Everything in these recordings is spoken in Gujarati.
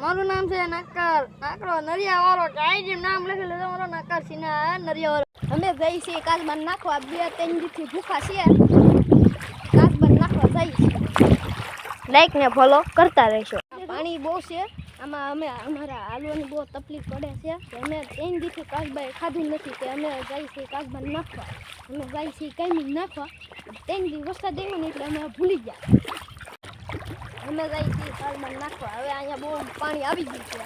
મારું નામ છે નક્કર. નાકરો નરિયા વાળો કે જેમ નામ લખેલું છે મારો નક્કર સિના નરિયા વાળો અમે જઈ છીએ કાચબાન નાખવા. બે ત્રણ દીથી ભૂખા છીએ. કાચબાન નાખવા જઈ લાઈક ને ફોલો કરતા રહેશો. પાણી બહુ છે. આમાં અમે અમારા હાલવાની બહુ તકલીફ પડે છે. કે અમે ત્રણ દીથી કાચબાએ ખાધું નથી કે અમે જઈ છીએ કાચબાન નાખવા. અમે જઈ છીએ કંઈ નાખવા. ત્રણ દી વરસાદ આવ્યો ને એટલે અમે ભૂલી ગયા. અમે ગઈ હતી સાલમાં નાખવા હવે અહીંયા બહુ પાણી આવી ગયું છે.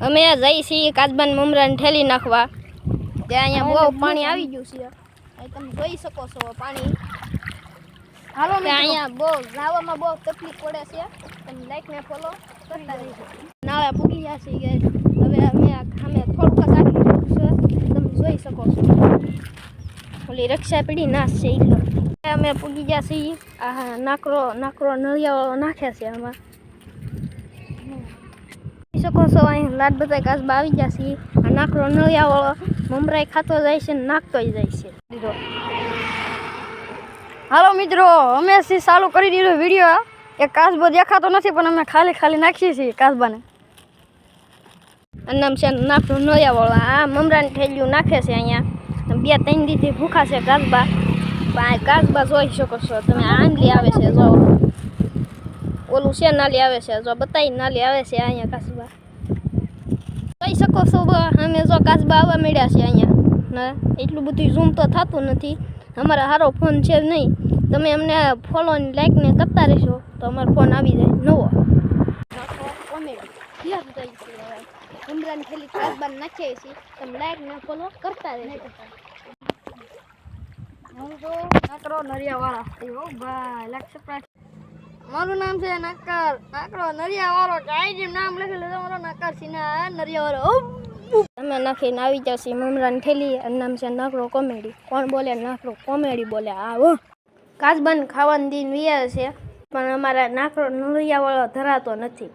અમે જઈ છીએ કાચબાન મમરાને ઠેલી નાખવા. ત્યાં અહીંયા બહુ પાણી આવી ગયું છે. તમે જોઈ શકો છો પાણી. હાલો કે અહીંયા બહુ નાવામાં બહુ તકલીફ પડે છે. તમે લાઈક ને ફોલો કરતા રહીજો. નાવા પૂગી ગયા છે. હવે અમે અમે થોડુંક જ છે. તમે જોઈ શકો છો. ઓલી રક્ષા પીડી નાશ છે એટલો અમે પૂગી ગયા છીએ. આ નાકરો નાકરો નળિયાવાળો નાખ્યા છે આમાં. શકો છો, અહીં લાડ બધા કાચબા આવી ગયા છીએ. આ નાકરો નળિયાવાળો મમરાય ખાતો જાય છે ને નાખતોય જાય છે. દીધો હાલો મિત્રો, અમે ચાલુ કરી દીધો વીડિયો એ કાચબો દેખાતો નથી, પણ અમે ખાલી ખાલી નાખીએ છીએ કાચબાને નામ છે નાકનો નળિયાવાળો. આ મમરાની થેલીઓ નાખે છે અહીંયા. બે ત્રણ દીથી ભૂખા છે કાચબા આ કાચબા જોઈ શકો છો. તમે આંગલી આવે છે જો. ઓલું છે નાલી આવે છે. જો બતાવી નાલી આવે છે અહીંયા કાચબા જોઈ શકો છો અમે જો કાચબા આવવા મળ્યા છે અહીંયા. એટલું બધું ઝૂમ તો થતું નથી. અમારા સારો ફોન છે નહીં. તમે અમને ફોલો ને લાઈક ને કરતા રહેશો તો અમારો ફોન આવી જાય નવો. ઉમરાની થેલી કાચબાન નાખીએ છીએ. તમે લાઈક ને ફોલો કરતા રહેજો. હું તો નાકરો નરિયાવાળા. એવો ભાઈ સરપ્રાઈઝ મારું નામ છે નક્કર. નાકરો નરિયાવાળો. કે આઈ જેમ નામ લખેલું છે મારો નક્કર સિન્હા નરિયાવાળો. તમે નાખીને આવી જાવ છીએ મમરાન ઠેલી અને નામ છે નાકરો કોમેડી. કોણ બોલે? નાકરો કોમેડી બોલે. આવો કાચબન ખાવાનું દિન વિયા છે, પણ અમારા નાકરો નળિયાવાળો ધરાતો નથી.